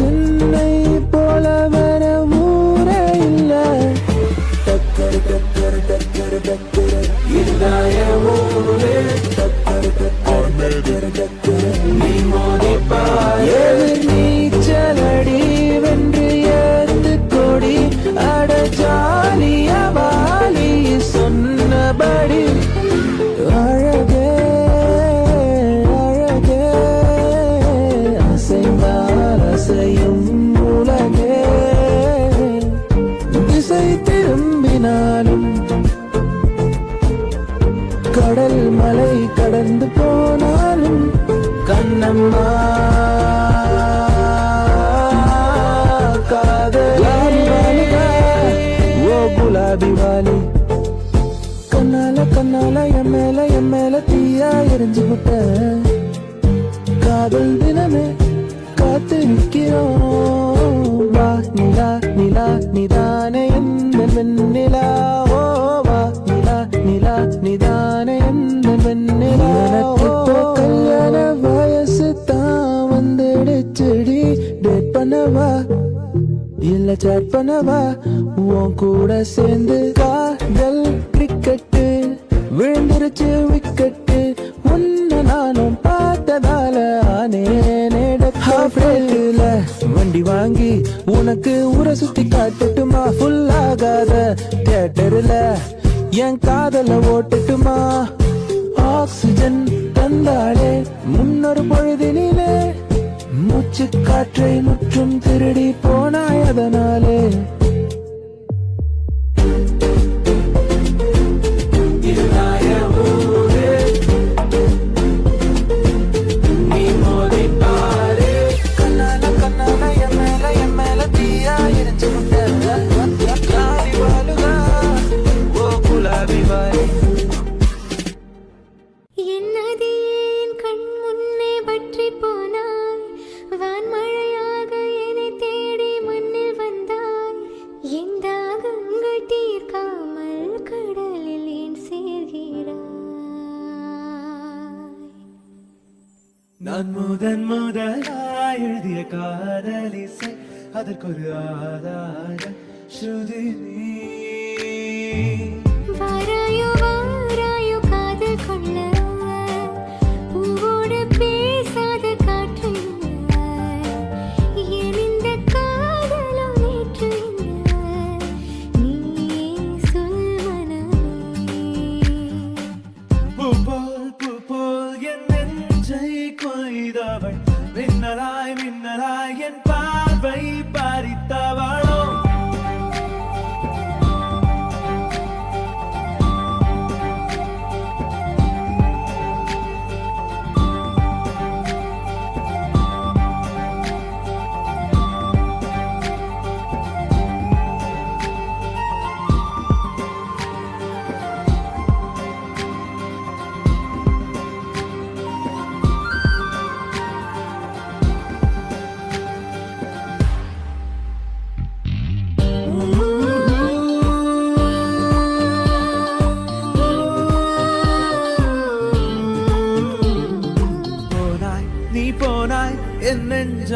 written என்ன chat பண்ணவா? உன் கூட சேர்ந்து காதல் கிரிக்கெட்டு விழுந்துருச்சு விக்கெட்டு உன்ன நானும் பார்த்ததால ஆனேனே ஹாஃப் டேல வண்டி வாங்கி உனக்கு உர சுத்தி காட்டுட்டுமா? ஃபுல் ஆகாத தியேட்டர்ல என் காதல ஓட்டுட்டுமா? ஆக்சிஜன் தந்தாளே முன்னொரு பொழுது பேச்சு காற்றை முற்றும் திருடி போனாய் அதனாலே. നന്മുതൻ മുതലായി എഴുതിയ കാതലിസൈ അതற்കൊരു ആധാരം ശ്രുതി നീ. கொய்தவள் மின்னலாய் மின்னலாய் என் பார்வை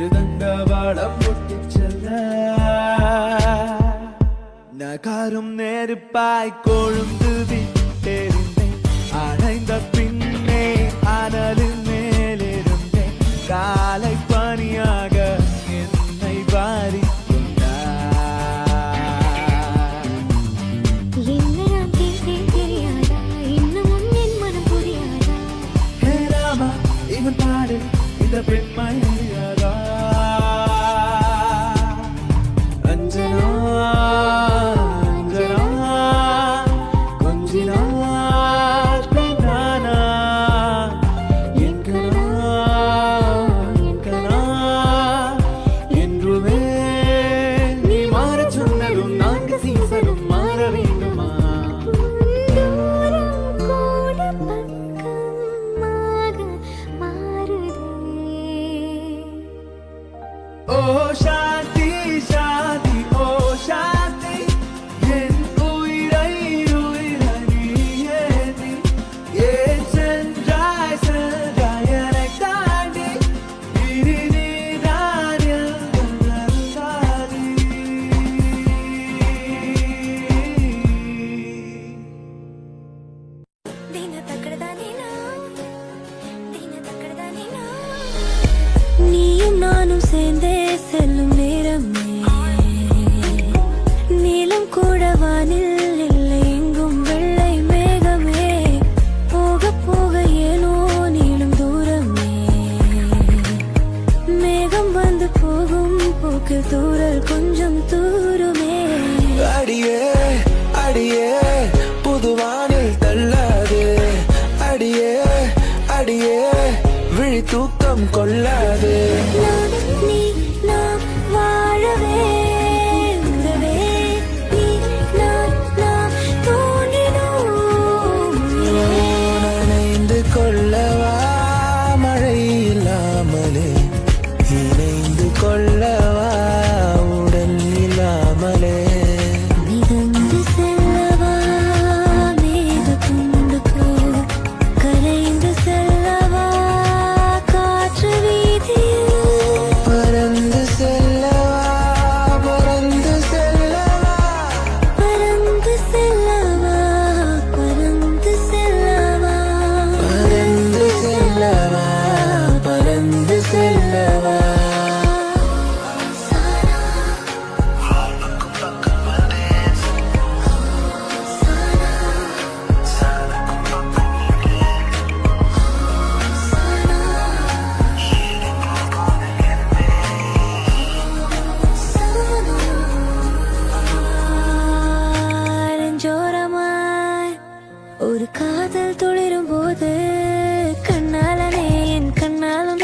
திருதண்டவாளம் ஒட்டிச்செல்ல நகாரும் நெருப்பாய் கொழுந்து விட்டெறிந்தேன் அடைந்த பின்னே அனலின் மேலிருந்தேன். காலை பணியாக என்னை வாரி இன்னமும் என் மனம் புரியாதா? இவன் பாடு இந்த பெண்மணி con la ஒரு காதல் துளிரும் போது கண்ணாலனே என் கண்ணாலும்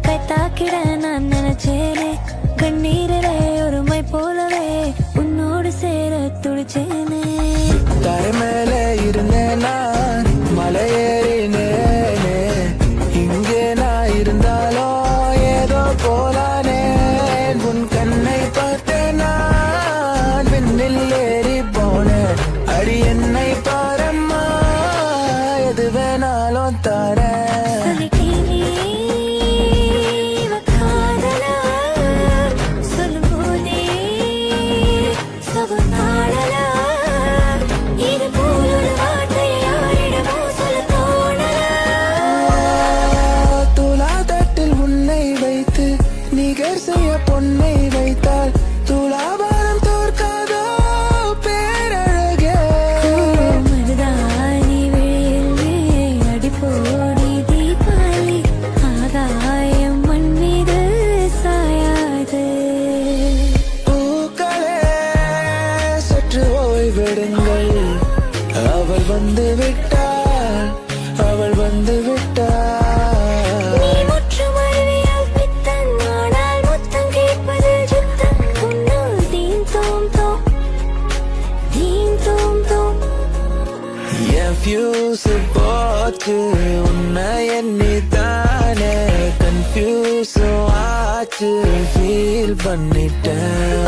கை தாக்கிட நான் நினைச்சேனே. கண்ணீரிலே ஒரு மை போலவே உன்னோடு சேர துடிச்சேனே. தரை இருந்தேனா? வந்து விட்டாள் அவள் வந்து விட்டாள் ஃபியூஸு போச்சு உன்னை எண்ணி தானே கன்ஃபியூஸும் ஆச்சு ஃபீல் பண்ணிட்டேன்.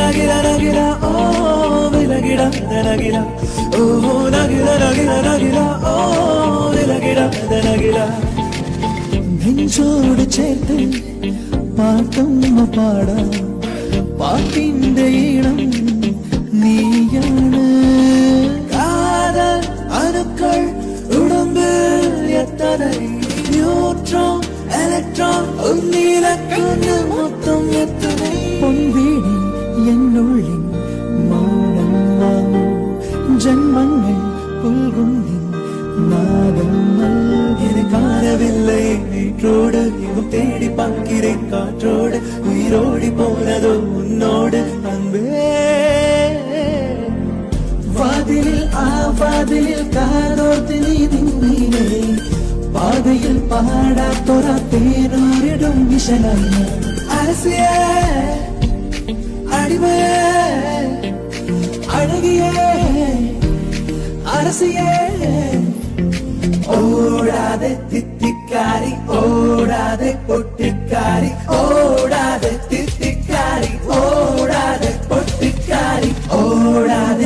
നഗില നഗില ഓ വിലകിട നഗില ഓ നഗില നഗില നഗില ഓ വിലകിട നഗില നെഞ്ചോട് ചേർത്ത് പാട്ടൊന്ന് പാടാം. പാട്ടിന്റെ ഈണം നീയാണ്. കാതൽ അണുക്കൾ ഉടമ്പിൽ എത്തனை ന്യൂട്രോൺ ഇലക്ട്രോൺ ഒന്നിലക്കന്ന് മൊത്തം എത്തனை காணவில்லை நேற்றோடு எங்கும் தேடி பார்க்கிறேன் காற்றோடு உயிரோடி போனதோ உன்னோடு அன்பே. வாதிலில் ஆ வாதிலில் காதோர்த்து நீ திங்கினே பாதையில் பாடா தொரா தேனோரிடும் விஷனம் அரசிய அடிமை அழகிய அரசியே. ஓடாத தித்திக்காரி ஓடாத பொட்டிக்காரி ஓடாத தித்திக்காரி ஓடாத பொட்டிக்காரி ஓடாத.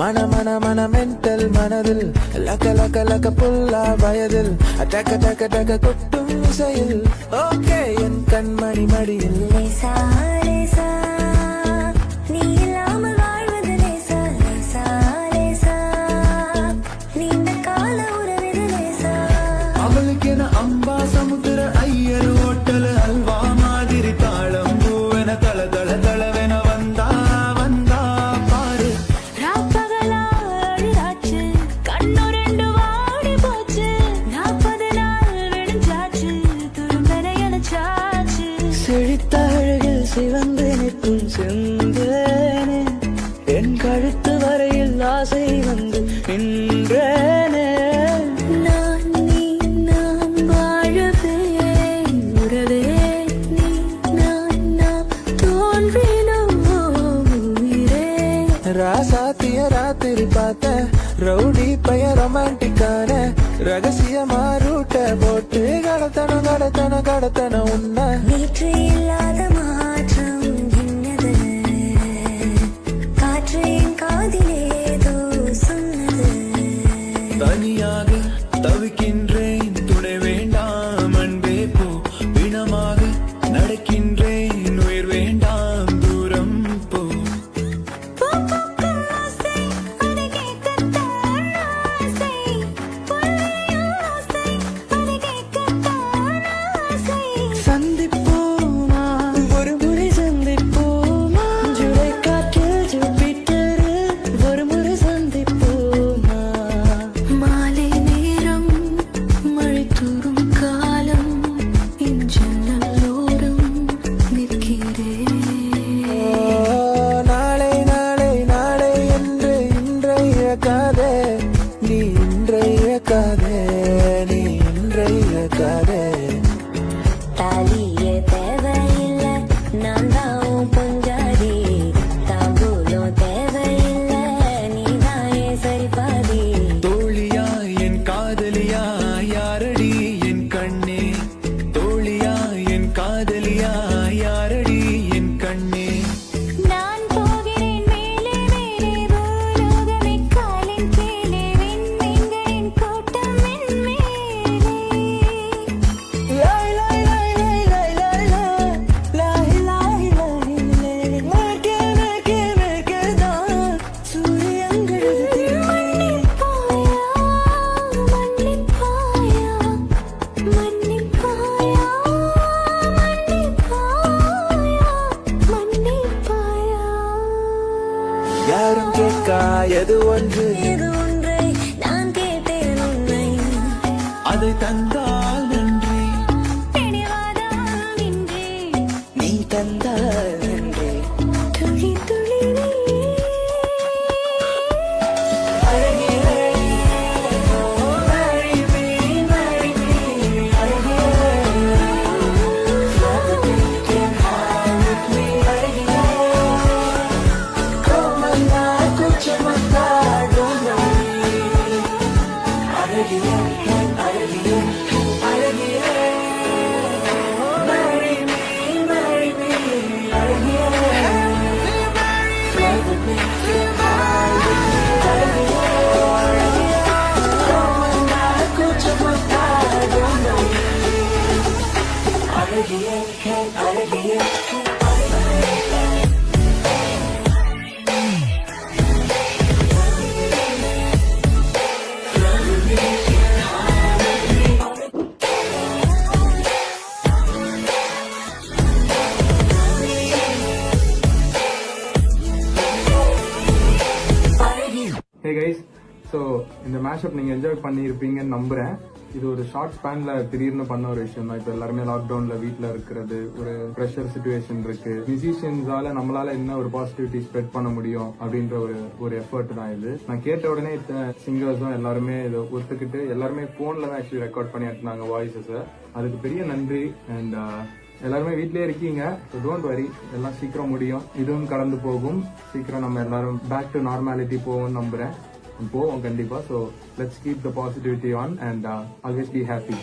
மன மன மன மென்டல் மனதில் லக்க லக்க லக்க புல்லா வயதில் டக்க டக்க டக்க கொட்டும் இசையில். ஓகே என் கண்மணி மடியில். கடத்தன கடத்தன கடத்தன உன்னை. நேற்று இல்லாத யாரும் கேட்கா எது ஒன்று? நான் கேட்டேன் அதை தந்தா ஹே கைஸ் ஸோ இந்த மேஷப் நீங்கள் என்ஜாய் பண்ணியிருப்பீங்கன்னு நம்புகிறேன் இது ஒரு ஷார்ட் ஸ்பேன்ல திடீர்னு பண்ண ஒரு விஷயம் தான் இப்போ எல்லாருமே லாக்டவுன்ல வீட்டில் இருக்கிறது ஒரு ப்ரெஷர் சுச்சுவேஷன் இருக்கு. மியூசிஷியன்ஸால நம்மளால என்ன ஒரு பாசிட்டிவிட்டி ஸ்ப்ரெட் பண்ண முடியும் அப்படின்ற ஒரு ஒரு எஃபர்ட் தான் இது. நான் கேட்ட உடனே இத்தனை சிங்கர்ஸும் எல்லாருமே இதை ஒத்துக்கிட்டு எல்லாருமே ஃபோனில் தான் ஆக்சுவலி ரெக்கார்ட் பண்ணி எடுத்தாங்க வாய்ஸஸை அதுக்கு பெரிய நன்றி அண்ட் எல்லாருமே வீட்லயே இருக்கீங்க. ஸோ டோன்ட் வரி எல்லாம் சீக்கிரம் முடியும். இதுவும் கடந்து போகும். சீக்கிரம் நம்ம எல்லாரும் பேக் டு நார்மாலிட்டி போவோம்னு நம்புறேன். போவோம் கண்டிப்பா. So let's keep the positivity on and always be happy